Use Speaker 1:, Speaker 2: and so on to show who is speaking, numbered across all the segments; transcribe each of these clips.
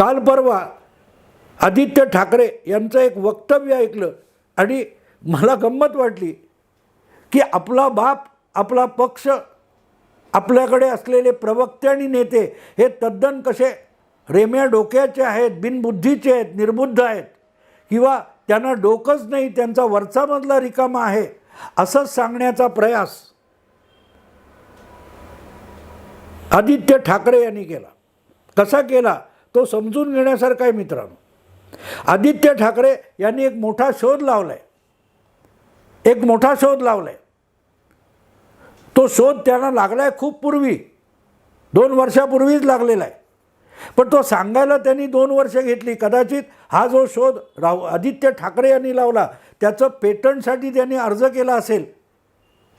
Speaker 1: काल परवा आदित्य ठाकरे यांचं एक वक्तव्य ऐकलं आणि मला गंमत वाटली की आपला बाप आपला पक्ष आपल्याकडे असलेले प्रवक्ते आणि नेते हे तद्दन कसे रेम्या डोक्याचे आहेत बिनबुद्धीचे आहेत निर्बुद्ध आहेत किंवा त्यांना डोकंच नाही त्यांचा वरचामधला रिकामा आहे असंच सांगण्याचा प्रयास आदित्य ठाकरे यांनी केला. कसा केला? तो समजून घेण्यासारखा आहे मित्रांनो. आदित्य ठाकरे यांनी एक मोठा शोध लावला आहे एक मोठा शोध लावला आहे तो शोध त्यांना लागला आहे खूप पूर्वी. दोन वर्षापूर्वीच लागलेला आहे. पण तो सांगायला त्यांनी दोन वर्ष घेतली. कदाचित हा जो शोध राव आदित्य ठाकरे यांनी लावला त्याचं पेटंटसाठी त्यांनी अर्ज केला असेल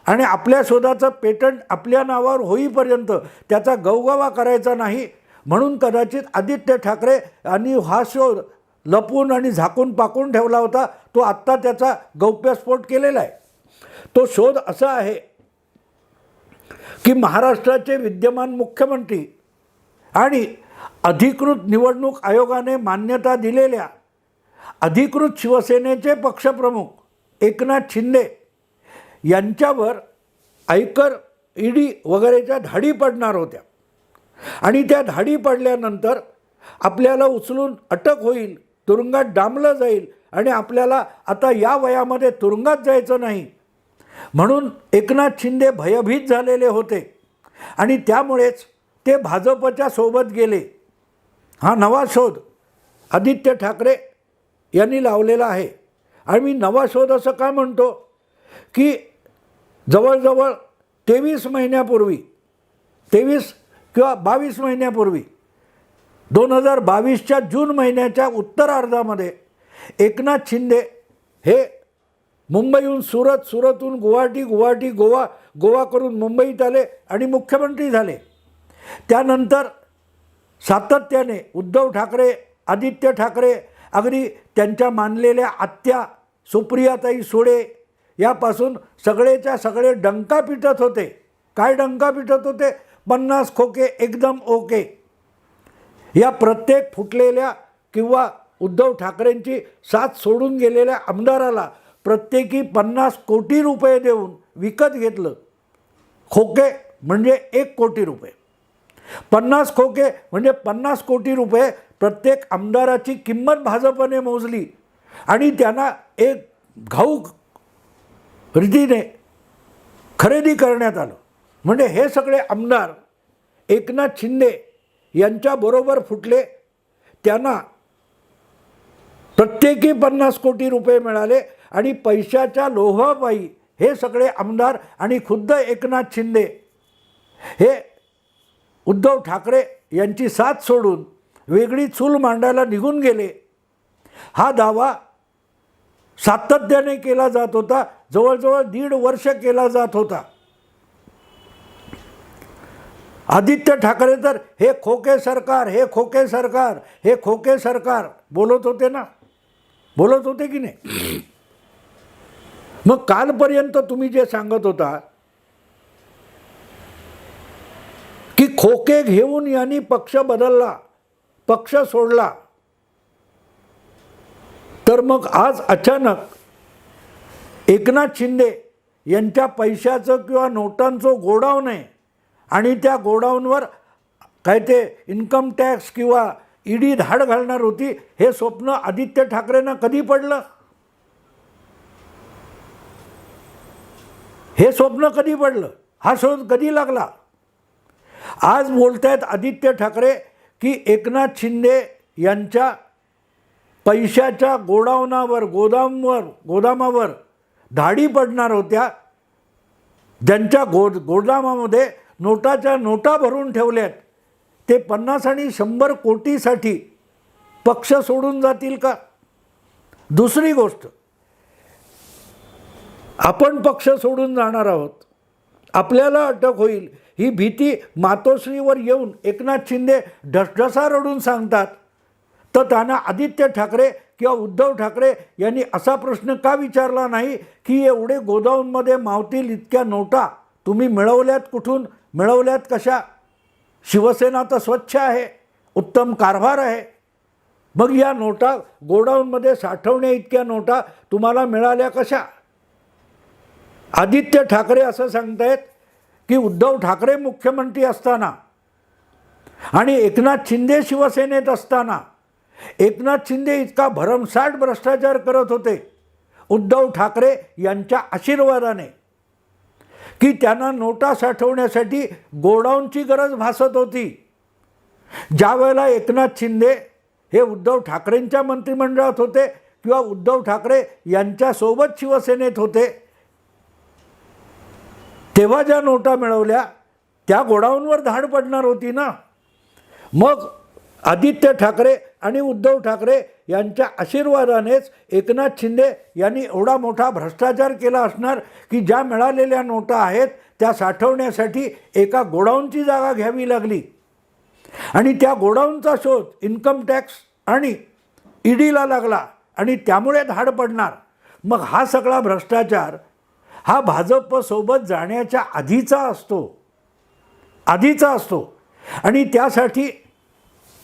Speaker 1: आणि आपल्या शोधाचं पेटंट आपल्या नावावर होईपर्यंत त्याचा गवगवा करायचा नाही म्हणून कदाचित आदित्य ठाकरे यांनी हा शोध लपून आणि झाकून पाकून ठेवला होता तो आत्ता त्याचा गौप्यस्फोट केलेला आहे. तो शोध असा आहे की महाराष्ट्राचे विद्यमान मुख्यमंत्री आणि अधिकृत निवडणूक आयोगाने मान्यता दिलेल्या अधिकृत शिवसेनेचे पक्षप्रमुख एकनाथ शिंदे यांच्यावर आयकर ईडी वगैरेच्या धाडी पडणार होत्या. आणि त्या धाडी पडल्यानंतर आपल्याला उचलून अटक होईल तुरुंगात डांबलं जाईल आणि आपल्याला आता या वयामध्ये तुरुंगात जायचं नाही. म्हणून एकनाथ शिंदे भयभीत झालेले होते आणि त्यामुळेच ते भाजपच्या सोबत गेले. हा नवा शोध आदित्य ठाकरे यांनी लावलेला आहे. आणि मी नवा शोध असं का म्हणतो? की जवळजवळ तेवीस महिन्यापूर्वी तेवीस किंवा बावीस महिन्यापूर्वी. दोन हजार बावीसच्या जून महिन्याच्या उत्तरार्धामध्ये एकनाथ शिंदे हे मुंबईहून सुरत सुरतहून गुवाहाटी गुवाहाटी गोवा गोवा करून मुंबईत आले आणि मुख्यमंत्री झाले. त्यानंतर सातत्याने उद्धव ठाकरे आदित्य ठाकरे अगदी त्यांच्या मानलेल्या आत्या सुप्रियाताई सुळे यापासून सगळेच्या सगळे डंका पिटत होते. काय डंका पिटत होते? पन्नास खोके एकदम ओके. या प्रत्येक फुटलेल्या किंवा उद्धव ठाकरेंची साथ सोडून गेलेल्या आमदाराला प्रत्येकी पन्नास कोटी रुपये देऊन विकत घेतलं. खोके म्हणजे एक कोटी रुपये. पन्नास खोके म्हणजे पन्नास कोटी रुपये प्रत्येक आमदाराची किंमत भाजपने मोजली आणि त्यांना एक घाऊक रीतीने खरेदी करण्यात आलं. म्हणजे हे सगळे आमदार एकनाथ शिंदे यांच्याबरोबर फुटले. त्यांना प्रत्येकी पन्नास कोटी रुपये मिळाले आणि पैशाच्या लोहापायी हे सगळे आमदार आणि खुद्द एकनाथ शिंदे हे उद्धव ठाकरे यांची साथ सोडून वेगळी चूल मांडायला निघून गेले. हा दावा सातत्याने केला जात होता. जवळजवळ दीड वर्ष केला जात होता. आदित्य ठाकरे तर हे खोके सरकार हे खोके सरकार हे खोके सरकार. बोलत होते ना? बोलत होते की नाही? मग कालपर्यंत तुम्ही जे सांगत होता की खोके घेऊन यांनी पक्ष बदलला पक्ष सोडला तर मग आज अचानक एकनाथ शिंदे यांच्या पैशाचं किंवा नोटांचं गोडाव नाही आणि त्या गोडाऊनवर काय ते इन्कम टॅक्स किंवा ईडी धाड घालणार होती हे स्वप्न आदित्य ठाकरेंना कधी पडलं? हे स्वप्न कधी पडलं? हा शोध कधी लागला? आज बोलतायत आदित्य ठाकरे की एकनाथ शिंदे यांच्या पैशाच्या गोडाऊनावर गोदामवर गोदामावर धाडी पडणार होत्या. ज्यांच्या गो गोदामामध्ये नोटाच्या नोटा भरून ठेवल्यात. ते पन्नास आणि शंभर कोटीसाठी पक्ष सोडून जातील का? दुसरी गोष्ट आपण पक्ष सोडून जाणार आहोत. आपल्याला अटक होईल. ही भीती मातोश्रीवर येऊन एकनाथ शिंदे ढसढसा रडून सांगतात. तर त्यांना आदित्य ठाकरे किंवा उद्धव ठाकरे यांनी असा प्रश्न का विचारला नाही की एवढे गोदाऊनमध्ये मावतील इतक्या नोटा? तुम्ही मिळवल्यात कुठून? मिळवल्यात कशा? शिवसेना तर स्वच्छ आहे उत्तम कारभार आहे. मग या नोटा गोडाऊनमध्ये साठवण्या इतक्या नोटा तुम्हाला मिळाल्या कशा? आदित्य ठाकरे असं सांगतायत की उद्धव ठाकरे मुख्यमंत्री असताना आणि एकनाथ शिंदे शिवसेनेत असताना एकनाथ शिंदे इतका भरमसाठ भ्रष्टाचार करत होते. उद्धव ठाकरे यांच्या आशीर्वादाने की त्यांना नोटा साठवण्यासाठी गोडाऊनची गरज भासत होती. ज्या वेळेला एकनाथ शिंदे हे उद्धव ठाकरेंच्या मंत्रिमंडळात होते किंवा उद्धव ठाकरे यांच्यासोबत शिवसेनेत होते तेव्हा ज्या नोटा मिळवल्या त्या गोडाऊनवर धाड पडणार होती ना. मग आदित्य ठाकरे आणि उद्धव ठाकरे यांच्या आशीर्वादानेच एकनाथ शिंदे यांनी एवढा मोठा भ्रष्टाचार केला असणार की ज्या मिळालेल्या नोटा आहेत त्या साठवण्यासाठी एका गोडाऊनची जागा घ्यावी लागली. आणि त्या गोडाऊनचा शोध इन्कम टॅक्स आणि ईडीला लागला आणि त्यामुळे धाड पडणार. मग हा सगळा भ्रष्टाचार हा भाजपसोबत जाण्याच्या आधीचा असतो. आधीचा असतो. आणि त्यासाठी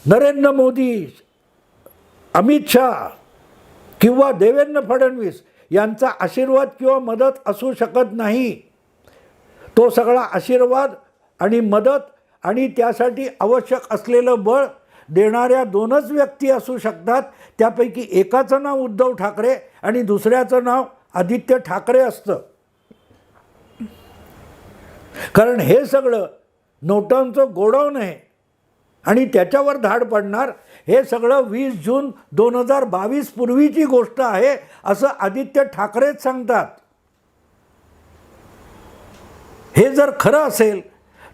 Speaker 1: नरेंद्र मोदी अमित शहा किंवा देवेंद्र फडणवीस यांचा आशीर्वाद किंवा मदत असू शकत नाही. तो सगळा आशीर्वाद आणि मदत आणि त्यासाठी आवश्यक असलेलं बळ देणाऱ्या दोनच व्यक्ती असू शकतात. त्यापैकी एकाचं नाव उद्धव ठाकरे आणि दुसऱ्याचं नाव आदित्य ठाकरे असतं. कारण हे सगळं नोटांचं गोडाऊन आहे. आणि त्याच्यावर धाड पडणार हे सगळं वीस जून दोन हजार बावीस पूर्वीची गोष्ट आहे असं आदित्य ठाकरेच सांगतात. हे जर खरं असेल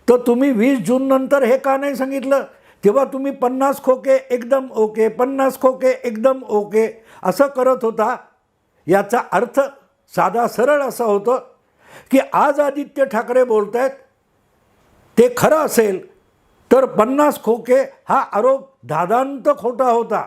Speaker 1: तर तुम्ही वीस जून नंतर हे का नाही सांगितलं? तेव्हा तुम्ही पन्नास खोके एकदम ओके पन्नास खोके एकदम ओके असं करत होता. याचा अर्थ साधा सरळ असा होतं की आज आदित्य ठाकरे बोलत आहेत ते खरं असेल तर पन्नास खोके हा आरोप दादांत खोटा होता.